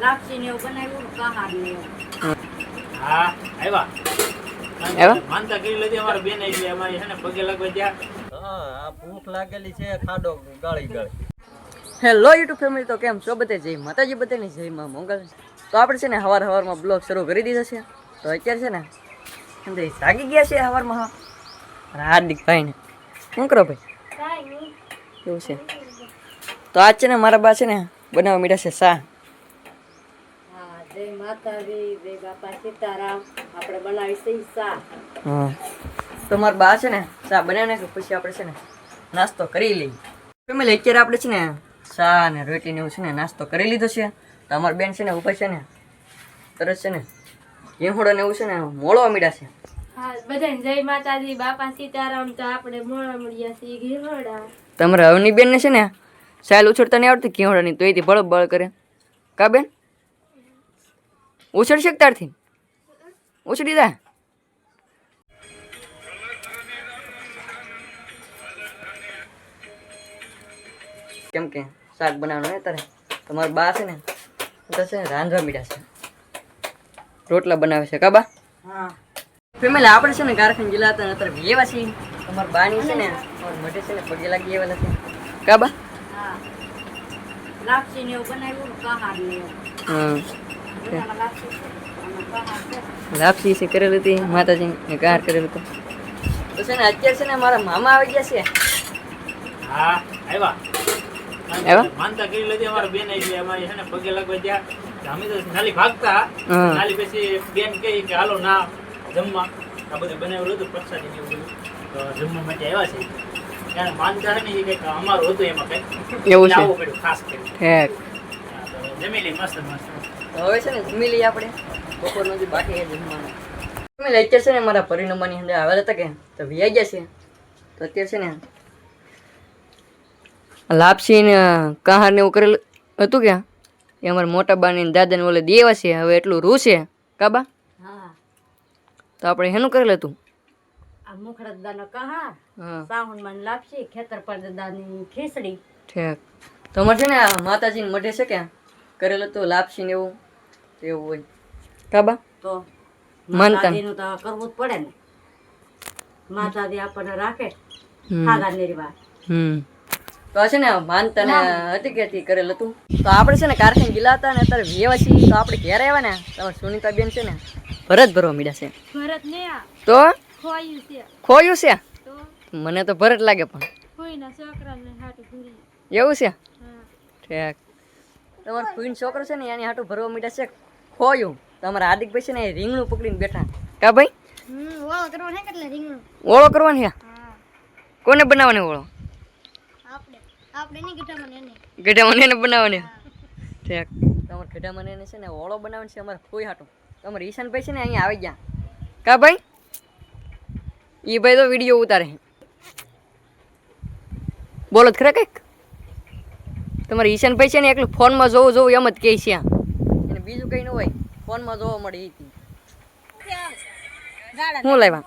લાપસી ને એવું બનાવ્યું કહાર ને એવું. હા આવ્યા. આવ્યા? માનતા કરી લીધી અમારા બેન એટલે અમારી છે ને પગે લાગવા ત્યાં હા આ ભૂખ લાગેલી છે ખાડો ગાળી ગાળી. હેલો યુટ્યુબ ફેમિલી તો કેમ છો બધે? જય માતાજી બધાની જય માં મંગલ. તો આપણે છે ને હવાર હવારમાં બ્લોગ શરૂ કરી દીધો છે. તો અત્યારે છે ને અંદર જાગી ગયા છે હવારમાં. હા ભાઈ ને. શું કરો ભાઈ? એવું છે. તો આજ છે ને મારા બા છે ને બનાવવા મીઠા છે સા હા જય માતાજી જય બાપા સીતારામ. આપણે બનાવી છે શા હા બા છે ને ચા બનાવીને કે પછી આપણે છે ને નાસ્તો કરી લઈએ. ફેમિલી અત્યારે આપણે છે ને ચા ને રોટલી ને એવું છે ને નાસ્તો કરી લીધો છે. તમારી બેન છે ને ઉપર છે ને તરત છે ને ઈંહોડો ને એવું છે ને મોળવા મીડા છે. હા બધાને જય માતાજી બાપા સીતારામ. તો આપણે મોડા મળ્યા છીએ ઘીહોડા તમારે અવની બેન ને છે ને સાયલ ઉછળતા નહીં આવડતી ઈંહોડાની તો એથી બળ બળ કરે. કા બેન? ઉછળ શક તારથી? ઉછળી કેમ કે શાક બનાવવાનું ને તારે તમારા બા છે ને તો છે રાંધવા મીડા છે. રોટલા બનાવે છે કાબા હા. ફેમિલી આપણે છે ને કારખાન જિલ્લા હતા ને અત્યારે એવા છીએ. તમારા બાની છે ને અમારા મઢે છે ને પગે લાગી એવા નથી કાબા હા. લાપસી ને એવું બનાવ્યું કહાર ને એવું. હા બધાના લાપસી છે લાપસી છે કરેલી હતી માતાજી ને કાર કરેલું હતું. તો છે ને અત્યારે છે ને મારા મામા આવી ગયા છે. હા આવ્યા. આવ્યા? માનતા કરી લીધી અમારા બેન આવી ગયા. અમારી છે ને પગે લાગવા ત્યાં અમે તો નાલી ભાગતા. ખાલી પછી બેન કહી કે હાલો ના જમવા. આ બધું બનાવેલું હતું પ્રસાદી ને એવું બધું. તો જમવા માટે આવ્યા છે. ત્યારે માનતા છે ને એ કંઈક અમારું હતું એમાં કંઈક. એવું છે. ખાસ કરી જમી લઈ મસ્ત મસ્ત. હવે છે ને જમી લઈએ આપણે. બપોરનું જે બાકી છે જમવાનું. જમી લઈએ અત્યારે છે ને મારા પરિણમવાની અંદર આવેલા હતા કે? તો વ્યાઈ ગયા છે. તો અત્યારે છે ને લાપસી ને કહાર ને એવું કરેલું હતું કે? એ અમારા મોટા બાની દાદાને ઓલે દેવા છે હવે એટલું રૂ છે. કાબા હા. તો આપણે એનું કરેલું હતું? આ મુખરદાનો કહાર સાહુન સાવણમાં લાપસી ખેતર પર દાદાની ખીચડી ઠીક. તો અમારે છે ને માતાજીને મઢે છે કે? કરેલું હતું લાપસી ને એવું. એવું હોય. કાબા તો માનતા. માતાજીનું તો કરવું જ પડે ને. માતાજી આપણને રાખે. હમ. નિર્વાહ હમ. તો આ છે ને માનતા ને. હતી કેતી કરેલ હતું? તો આપણે છે ને કારખાને ગીલા હતા ને અત્યારે વ્યવા છીએ તો આપણે ઘેર આવ્યા ને તમારે સુનિતા બેન છે ને ભરત ભરવા મીડા છે. ભરત ને તો? ખોયું છે. ખોયું છે? મને તો ભરત લાગે પણ. ખોઈના છોકરાને હાટું ભૂરી. એવું છે? તમારો ફૂઈન છોકરો છે ને એની હાટું ભરવા મીડા છે? ખોયું. તમારા હાર્દિકભાઈ છે ને રીંગણું પકડીને બેઠા. કા ભાઈ? ઓળો વાળો કરવાનો હે કેટલે રીંગણું. ઓળો કરવાની છે હા? કોને બનાવવાની ઓળો? આપણે આપણે નહીં ગઢામાં એને. ગઢા મને એને બનાવવાની? ઠેક. તમારે ગઢામાં એને છે ને ઓળો બનાવવાની છે અમારે કોઈ હાટો. તમારે ઈશાનભાઈ છે ને અહીંયા આવી ગયા. કા ભાઈ? એ ભાઈ તો વીડિયો ઉતારે બોલો ખરા કંઈક? તમારે ઈશાનભાઈ છે ને એકલું ફોનમાં જોવું જોવું એમ જ કહે છે. એને બીજું કંઈ ન હોય. ફોનમાં જોવા મળી હતી શું લેવા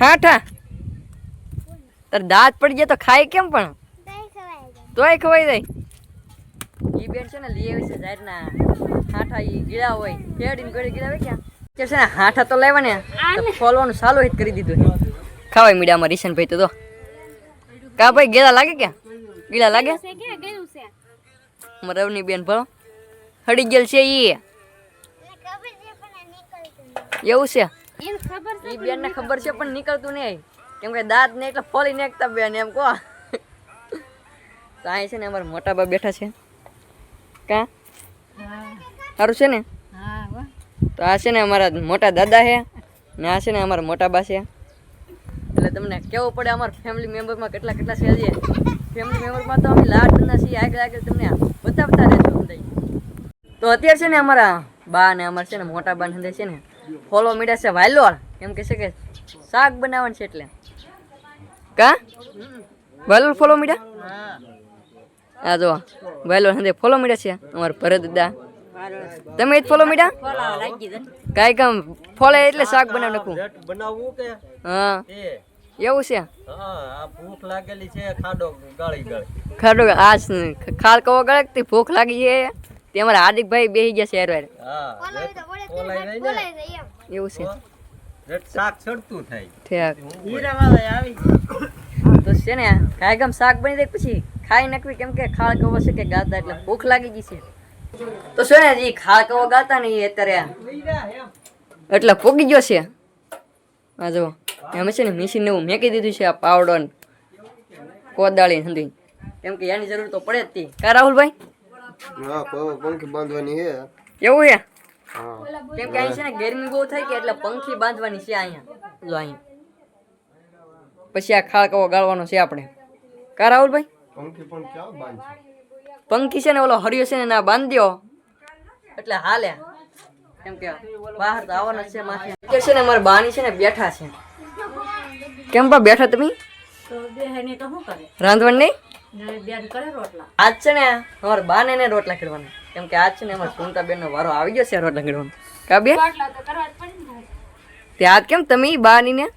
હા ઠા. તાર દાંત પડી ગયા તો ખાય કેમ પણ? તોય ખવાઈ જાય. ઈ બેન છે ને લઈ આવી છે જાહેરના હાઠા ઈ ગીળા હોય. કેડીને ગળી ગીળા હોય ક્યાં કે છે ને હાઠા તો લાવ્યા ને ખોલવાનું સારું હિત જ કરી દીધું ખાવાય મીડિયામાં રીશન ભાઈ તો તો કા ભાઈ ગેળા લાગે ક્યાં? ગીળા લાગે? છે કે ગયું છે? મારા રવની બેન ભણો. હડી ગયેલ છે ઈ. એવું છે? એ બેન ને ખબર છે પણ નીકળતું નહીં. કેમ કે દાંત ને એટલે ફોલી નાખતા બેન એમ કહો તો અહીં છે ને અમારા મોટા બા બેઠા છે. કા? સારું છે ને? તો આ છે ને અમારા મોટા દાદા છે ને આ છે ને અમારા મોટા બા છે. એટલે તમને કેવું પડે અમારા ફેમિલી મેમ્બરમાં કેટલા કેટલા છે ફેમિલી મેમ્બરમાં તો અમે લાડના છીએ આગળ આગળ તમને તો અત્યારે છે ને અમારા બા ને અમારે છે ને મોટા બા ને છે ને ફોલો મીડા છે વાયલોળ એમ કે છે કે શાક બનાવવાનું છે એટલે. કા? વાયલોળ ફોલો મીડા આ જો વાયલોળ હંદે ફોલો મીડા છે. અમાર ભરત દા તમે જ ફોલો મીડા કાંઈ કામ ફોલે એટલે શાક બનાવ નાખું. બનાવવું કે? હા. એવું છે? ભૂખ લાગેલી છે ખાડો ગાળી ગાળી. ખાડો આ જ ખાલ કવો ગળે ભૂખ લાગી છે? તે અમારા હાર્દિકભાઈ બેસી ગયા છે હેરવાર. એવું છે. શાક ચડતું થાય. ઠીક. તો છે ને કાયગમ શાક બની જાય પછી ખાઈ નકવી કેમ કે ખાળ કવો છે કે ગાતા એટલે ભૂખ લાગી ગઈ છે. તો છે ને જી ખાળ કવો ગાતા ને એ અત્યારે એટલે પોગી ગયો છે. આ જો એમ છે ને મિશીન એવું મેકી દીધું છે આ પાવડર ને. કોદાળી હંધી. કેમ કે એની જરૂર તો પડે જ તી. કા રાહુલભાઈ? હા પંખી બાંધવાની છે. એવું છે? કેમ કે અહીં છે ને ગરમી બહુ થાય કે એટલે પંખી બાંધવાની છે અહીંયા. જો અહીંયા પછી આ ખાળ કવો ગાળવાનો છે આપણે. કા રાહુલભાઈ? પંખી પણ ક્યાં બાંધશે? પંખી છે ને ઓલો હરિયો છે ને ના બાંધ્યો. એટલે હાલે. કેમ કે બહાર તો આવવાનો છે માથે. કે છે ને અમારા બાની છે ને બેઠા છે. કેમ બા બેઠા તમે? તો બે હેની તો શું કરે? રાંધવાનું નહીં? આજ છે ને અમારે બા ને રોટલા ખેડવાના. કેમ કે આજ છે ને અમારે સુનતા બેન નો વારો આવી ગયો છે રોટલા ખેડવાનો. કા બે રોટલા તો કરવા જ પડે ને તે આજ કેમ તમે બાની ને ને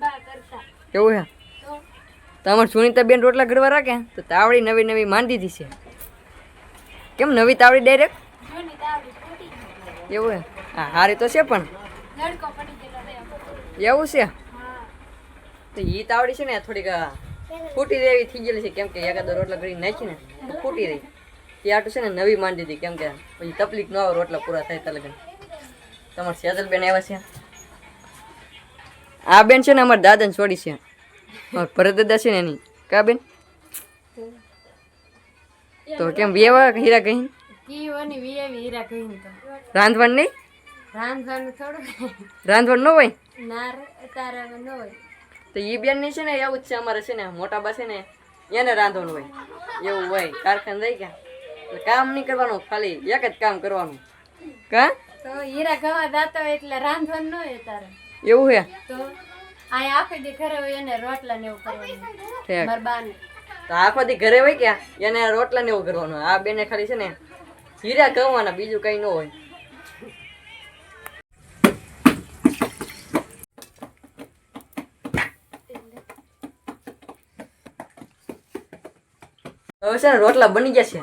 બા એવું હે? તો? તો અમારે સુનીતા બેન રોટલા ઘડવા રાખે? તો તાવડી નવી નવી માંડી દીધી છે. કેમ નવી તાવડી ડાયરેક્ટ. એવું હે? હા હારી તો છે પણ. એવું છે? તો ઈ તાવડી છે ને થોડીક ફૂટી રહેવી થઈ ગયેલી છે. કેમ કે એકાદો રોટલા કરી નાખી ને તો ફૂટી રહી. તે આટું છે ને નવી માંડી દીધી. કેમ કે પછી તકલીફ ન આવે રોટલા પૂરા થાય ત્યાં લગન. તમારે સેજલ બેન આવ્યા છે? આ બેન છે ને અમારા દાદાને છોડી છે. ભરત દાદા છે ને એની. કા બેન? તો કેમ વેવા હીરા કહીને તો. રાંધવાનું નહીં? રાંધવાનું થોડું. રાંધવાનું ન હોય? ના તારે ન હોય. તો એ બેનની છે ને એવું જ છે અમારે છે ને મોટા બા છે ને એને રાંધવાનું હોય. એવું હોય કારખાન રહી ગયા. એટલે કામ નહીં કરવાનું ખાલી એક જ કામ કરવાનું. કા? તો હીરા ગવા દાતો એટલે રાંધવાનું ન હોય તારે. એવું હે? તો અહીંયા આખો દી ઘરે હોય એને રોટલા ને એવું કરવાનું. મારા બાને. તો આખો દી ઘરે હોય ક્યાં એને રોટલા ને એવું કરવાનું. આ બેને ખાલી છે ને હીરા ગવાના બીજું કઈ ન હોય. હવે છે ને રોટલા બની ગયા છે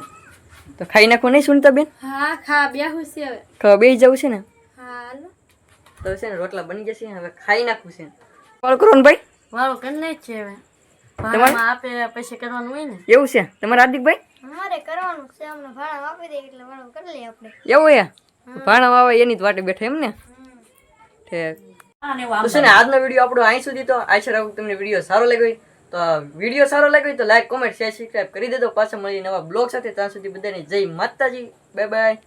તો ખાઈ નાખો નહીં સુનતા બેન? હા ખા બેહું છે હવે. ખા બેસી જવું છે ને? હા હાલો. તો છે ને રોટલા બની જશે હવે ખાઈ નાખું છે. કોલ કરો ને ભાઈ? વાળું કરી નાખ છે હવે. તમારે? આપે પૈસા કરવાનું હોય ને. એવું છે? તમારા હાર્દિકભાઈ અમારે કરવાનું છે અમને ભાણા આપી દે એટલે ભાડું કરી લઈએ આપણે. એવું છે? ભાણા આવે એની જ વાટે બેઠા એમ ને? ઠીક. તો છે ને આજનો વીડિયો આપણો અહીં સુધી તો આશા રાખું તમને વીડિયો સારો લાગ્યો હોય તો વીડિયો સારો લાગ્યો તો લાઈક કોમેન્ટ શેર સબસ્ક્રાઈબ કરી દેજો. પાછા મળી નવા બ્લોગ સાથે. ત્યાં સુધી બધાને જય માતાજી. Bye bye